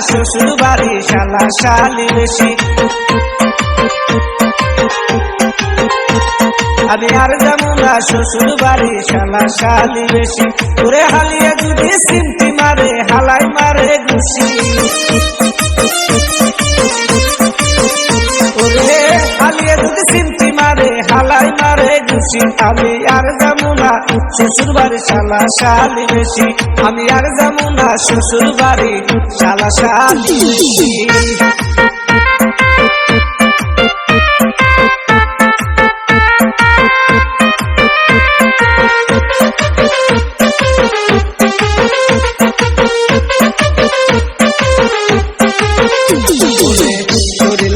শ্বশুর বাড়ি শালা শালি বেশি। আমি আর যাব না শ্বশুর বাড়ি শালা শালি বেশি। ওরে হালিয়ে যদি সিমটি মারে, হালাই মারে ঘুষি ঘুষি আমি আর যাব না। শ্বশুর বাড়ি শালা শালি বেশি। আমি আর যাব না শ্বশুর বাড়ি শালা শালি বেশি।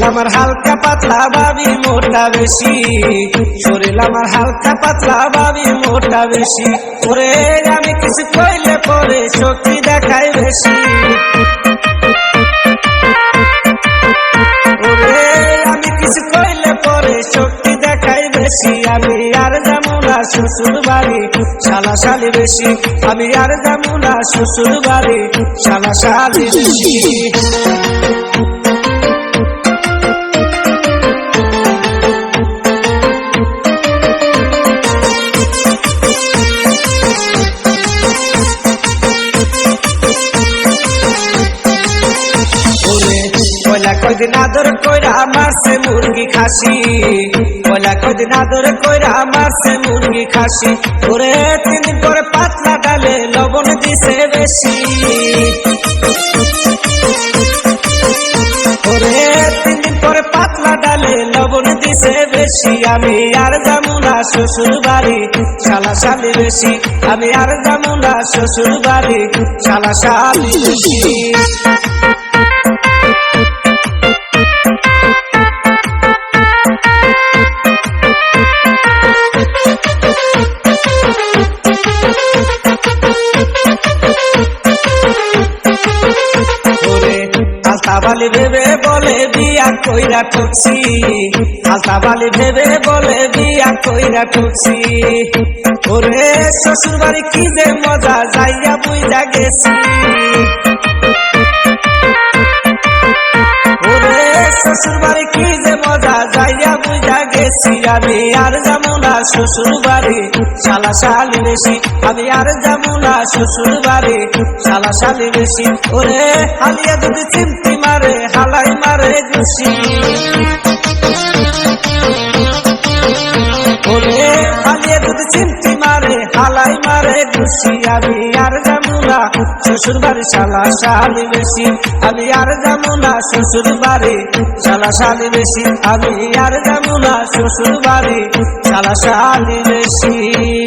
আমার হালকা পাতলা ভাবি মোটা বেশি। শরীর আমার হালকা পাতলা ভাবি মোটা বেশি। ওরে, আমি কিছু কইলে পরে শক্তি দেখাই বেশি। আমি আর যাব না শ্বশুর বাড়ি, শালা শালি বেশি। আমি আর যাব না শ্বশুর বাড়ি, শালা শালি বেশি। কদিন আদর কইরা মারছে মুরগি খাসি। পয়লা কদিন আদর কইরা মারছে মুরগি খাসি। ওরে তিন পরে পাতলা ডালে লবণ দিছে বেশি। ওরে তিন পরে পাতলা ডালে লবণ দিছে বেশি। আমি আর যাব না শ্বশুর বাড়ি, শালা শালি বেশি। আমি আর যাব না শ্বশুর বাড়ি, শালা শালি বেশি। আলতা বালি ভেবে বলে বিয়া কইরা ঠুকছি আলতা বালি ভেবে বলে বিয়া কইরা ঠুকছি ওরে শ্বশুর বাড়ি কি যে মজা, যাইয়া বুঝা গেছি। গেছি আমি আর যাব না শ্বশুর বাড়ি শালা শালি বেশি, আমি আর যাব না শ্বশুর বাড়ি শালা শালি বেশি, ওরে হালিয়া যদি চিমটি মারে, হালাই মারে ঘুষি ওরে হালিয়া যদি চিমটি মারে, হালাই মারে ঘুষি আমি আর যাব না। শ্বশুর বাড়ি শালা শালি বেশি, আমি আর যাব না। শ্বশুর বাড়ি শালা শালি বেশি, আমি আর যাব না। শ্বশুর বাড়ি শালা শালি বেশি।